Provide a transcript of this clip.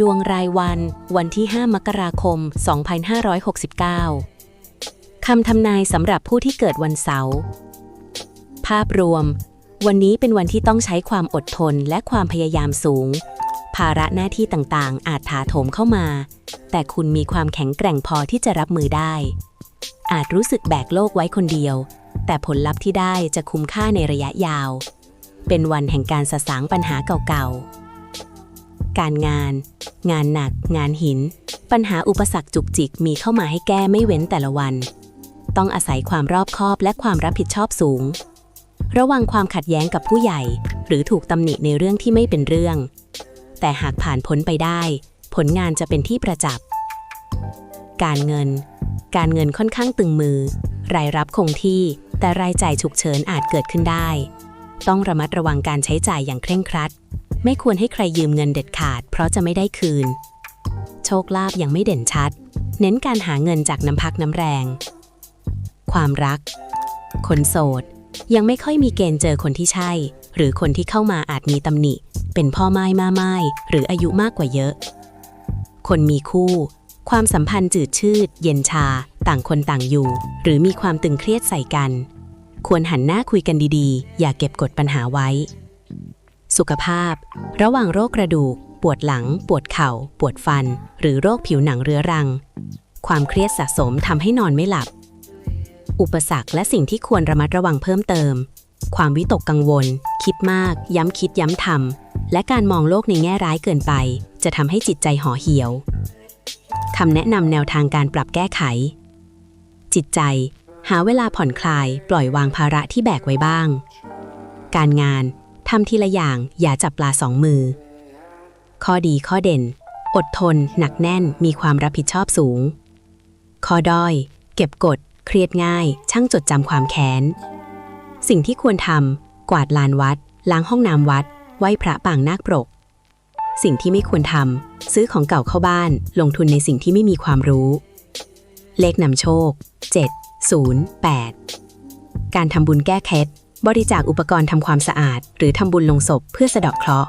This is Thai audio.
ดวงรายวัน วันที่ 5 มกราคม 2569 คำทำนายสำหรับผู้ที่เกิดวันเสาร์ ภาพรวม วันนี้เป็นวันที่ต้องใช้ความอดทนและความพยายามสูง ภาระหน้าที่ต่างๆ อาจถาโถมเข้ามา แต่คุณมีความแข็งแกร่งพอที่จะรับมือได้ อาจรู้สึกแบกโลกไว้คนเดียว แต่ผลลัพธ์ที่ได้จะคุ้มค่าในระยะยาว เป็นวันแห่งการสะสางปัญหาเก่าๆ การงาน งานหนัก งานหิน ปัญหาอุปสรรคจุกจิกมีเข้ามาให้แก้ไม่เว้นแต่ละวัน ต้องอาศัยความรอบคอบและความรับผิดชอบสูง ระวังความขัดแย้งกับผู้ใหญ่ หรือถูกตำหนิในเรื่องที่ไม่เป็นเรื่อง แต่หากผ่านพ้นไปได้ ผลงานจะเป็นที่ประจับการเงิน การเงินค่อนข้างตึงมือ รายรับคงที่ แต่รายจ่ายฉุกเฉินอาจเกิดขึ้นได้ ต้องระมัดระวังการใช้จ่ายอย่างเคร่งครัด ไม่ควรให้ใครยืมเงินเด็ดขาด เพราะจะไม่ได้คืน โชคลาภยังไม่เด่นชัด เน้นการหาเงินจากน้ำพักน้ำแรง ความรัก คนโสด ยังไม่ค่อยมีเกณฑ์เจอคนที่ใช่ หรือคนที่เข้ามาอาจมีตำหนิ เป็นพ่อไม้มาไม้หรืออายุมากกว่าเยอะ คนมีคู่ ความสัมพันธ์จืดชืด เย็นชา ต่างคนต่างอยู่ หรือมีความตึงเครียดใส่กัน ควรหันหน้าคุยกันดีๆ อย่าเก็บกดปัญหาไว้ สุขภาพ ระหว่างโรคกระดูก ปวดหลัง ปวดเข่า ปวดฟัน หรือโรคผิวหนังเรื้อรัง ความเครียดสะสมทำให้นอนไม่หลับ อุปสรรคและสิ่งที่ควรระมัดระวังเพิ่มเติม ความวิตกกังวล คิดมาก ย้ำคิดย้ำทำและการมองโลกในแง่ร้ายเกินไป จะทำให้จิตใจห่อเหี่ยวคำแนะนำแนวทางการปรับแก้ไข จิตใจ หาเวลาผ่อนคลาย ปล่อยวางภาระที่แบกไว้บ้าง การงาน ทำทีละอย่างอย่าจับปลาสองมือ ข้อดีข้อเด่น อดทน หนักแน่นมีความรับผิดชอบสูง ข้อด้อย เก็บกด เครียดง่าย ช่างจดจำความแค้น สิ่งที่ควรทำกวาดลานวัด ล้างห้องน้ำวัด ไหว้พระปางนาคปรก สิ่งที่ไม่ควรทำซื้อของเก่าเข้าบ้าน ลงทุนในสิ่งที่ไม่มีความรู้ เลขนำโชค 7 0 8 การทำบุญแก้เคล็ด บริจาคอุปกรณ์ทำความสะอาด หรือทำบุญลงศพเพื่อสะเดาะเคราะห์